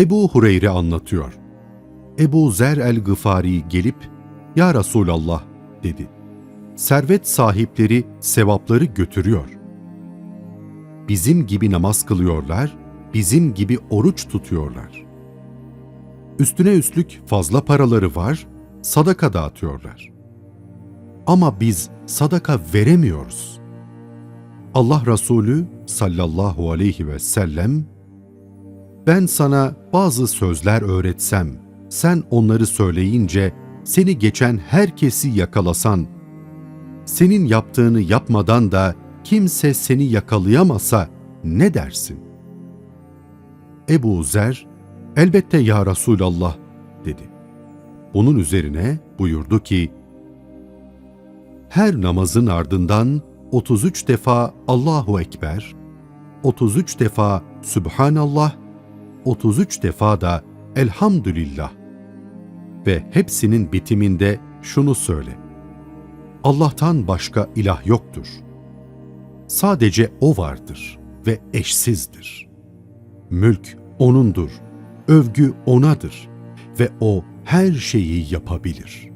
Ebu Hureyre anlatıyor. Ebu Zer el-Gıfari gelip, Ya Resulallah dedi. Servet sahipleri sevapları götürüyor. Bizim gibi namaz kılıyorlar, bizim gibi oruç tutuyorlar. Üstüne üstlük fazla paraları var, sadaka dağıtıyorlar. Ama biz sadaka veremiyoruz. Allah Resulü sallallahu aleyhi ve sellem ben sana bazı sözler öğretsem, sen onları söyleyince seni geçen herkesi yakalasan, senin yaptığını yapmadan da kimse seni yakalayamasa ne dersin? Ebu Zer, elbette ya Resulallah dedi. Bunun üzerine buyurdu ki, her namazın ardından 33 defa Allahu Ekber, 33 defa Sübhanallah, 33 defa da Elhamdülillah ve hepsinin bitiminde şunu söyle. Allah'tan başka ilah yoktur. Sadece O vardır ve eşsizdir. Mülk O'nundur, övgü O'nadır ve O her şeyi yapabilir.''